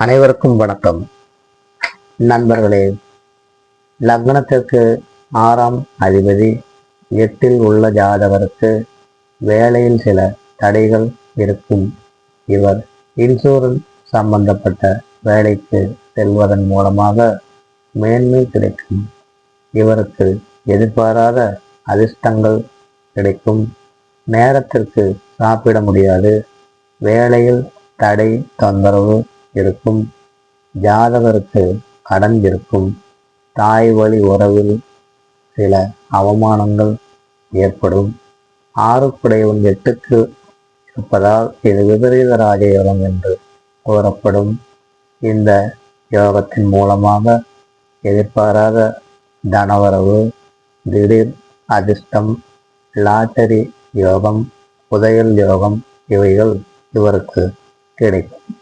அனைவருக்கும் வணக்கம். நண்பர்களே லக்னத்திற்கு ஆறாம் அதிபதி எட்டில் உள்ள ஜாதகருக்கு வேலையில் சில தடைகள் இருக்கும். இவர் இன்சூரன்ஸ் சம்பந்தப்பட்ட வேலைக்கு செல்வதன் மூலமாக மேன்மை கிடைக்கும். இவருக்கு எதிர்பாராத அதிர்ஷ்டங்கள் கிடைக்கும். நேரத்திற்கு சாப்பிட முடியாது. வேலையில் தடை தொந்தரவு இருக்கும். ஜாதகருக்கு கடன் இருக்கும். தாய் வழி உறவில் சில அவமானங்கள் ஏற்படும். ஆறுக்குடையவன் எட்டுக்கு இருப்பதால் இது விபரீத ராஜயோகம் என்று கூறப்படும். இந்த யோகத்தின் மூலமாக எதிர்பாராத தனவரவு திடீர் அதிர்ஷ்டம் லாட்டரி யோகம் புதையல் யோகம் இவைகள் இவருக்கு கிடைக்கும்.